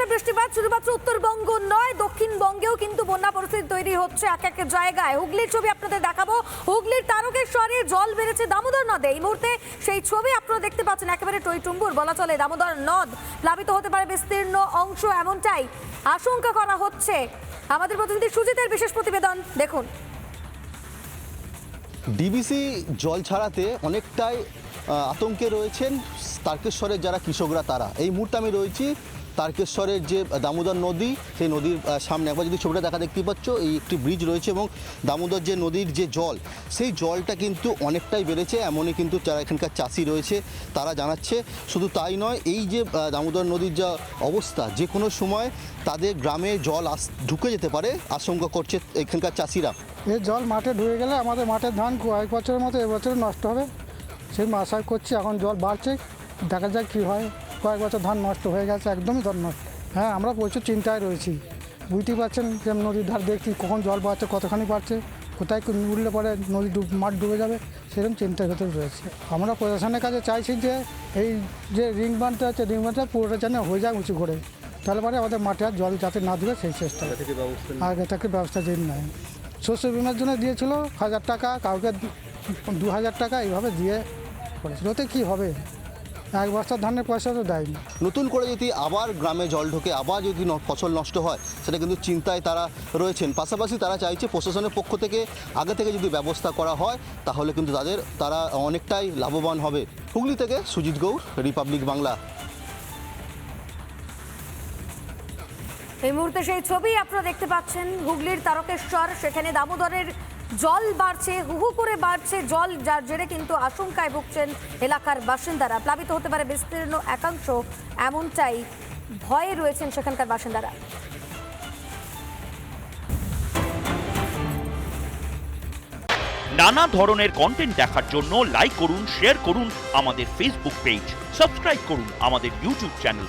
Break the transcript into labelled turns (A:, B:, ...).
A: ঝরঝরে বৃষ্টিপাত শুধুমাত্র উত্তরবঙ্গ নয়, দক্ষিণবঙ্গেও কিন্তু বন্যা পরিস্থিতি তৈরি হচ্ছে এক এক জায়গায়। হুগলির ছবি আপনাদের দেখাবো। হুগলির তারকেশ্বরে জল বেড়েছে দামোদর নদে। এই মুহূর্তে সেই ছবি আপনারা দেখতে পাচ্ছেন, একেবারে টইটুম্বুর, বলা চলে দামোদর নদ। প্লাবিত হতে পারে বিস্তীর্ণ অংশ এমনটাই আশঙ্কা করা হচ্ছে। আমাদের প্রতিনিধি সুজিতের বিশেষ প্রতিবেদন, দেখুন।
B: ডিবিসি জল ছাড়াতে অনেকটাই আতঙ্কে রয়েছেন তারকেশ্বরের যারা কৃষকরা, তারা। এই মুহূর্তে আমি রয়েছি তারকেশ্বরের যে দামোদর নদী, সেই নদীর সামনে একবার যদি ছবিটা দেখা দেখতে পাচ্ছ, এই একটি ব্রিজ রয়েছে এবং দামোদর যে নদীর যে জল, সেই জলটা কিন্তু অনেকটাই বেড়েছে, এমনই কিন্তু যারা এখানকার চাষি রয়েছে, তারা জানাচ্ছে। শুধু তাই নয়, এই যে দামোদর নদীর যা অবস্থা, যে কোনো সময় তাদের গ্রামে জল আস, ঢুকে যেতে পারে, আশঙ্কা করছে এখানকার চাষিরা।
C: এ জল মাঠে ঢুকে গেলে আমাদের মাঠের ধান কয়েক বছরের মতো এবছরে নষ্ট হবে। সেই আশা করছি এখন জল বাড়ছে, দেখা যাক কী হয়। কয়েক বছর ধান নষ্ট হয়ে গেছে একদমই ধান নষ্ট। হ্যাঁ আমরা প্রচুর চিন্তায় রয়েছি। বুঝতেই পারছেন যে নদীর ধার দেখছি কখন জল বাড়ছে কতখানি বাড়ছে কোথায় কি উঠলে পরে নদী ডুব মাঠ ডুবে যাবে সেরকম চিন্তার ভেতরে রয়েছে। আমরা প্রশাসনের কাছে চাইছি যে এই যে রিং বাঁধটা আছে রিং বাঁধটা পুরোটা যেন হয়ে যায় উঁচু করে। তাহলে পরে আমাদের মাঠে আর জল যাতে না দেবে সেই চেষ্টা। আগে থেকে ব্যবস্থা যেন নাই শস্য বিমার জন্য দিয়েছিল হাজার টাকা কাউকে দু হাজার টাকা এইভাবে দিয়ে করেছিল। ওতে কী হবে? এক বস্তা ধানের পয়সা তো দেয়নি।
B: নতুন করে যদি আবার গ্রামে জল ঢোকে, আবার যদি ফসল নষ্ট হয়, সেটা কিন্তু চিন্তায় তারা রয়েছেন। পাশাপাশি তারা চাইছে প্রশাসনের পক্ষ থেকে আগে থেকে যদি ব্যবস্থা করা হয়, তাহলে কিন্তু তাদের, তারা অনেকটাই লাভবান হবে। হুগলি থেকে সুজিত গৌর, রিপাবলিক বাংলা।
A: এই মুহূর্তে সেই ছবি আপনারা দেখতে পাচ্ছেন। হুগলির তারকেশ্বর, সেখানে দামোদরের জল বাড়ছে, হুহু করে বাড়ছে জল, যার জেরে কিন্তু আশঙ্কায় ভুগছেন এলাকার বাসিন্দারা। প্লাবিত হতে পারে বিস্তীর্ণ একাংশ, এমনটাই ভয়ে রয়েছেন সেখানকার বাসিন্দারা।
D: নানা ধরনের কন্টেন্ট দেখার জন্য লাইক করুন শেয়ার করুন আমাদের ফেসবুক পেজ সাবস্ক্রাইব করুন আমাদের ইউটিউব চ্যানেল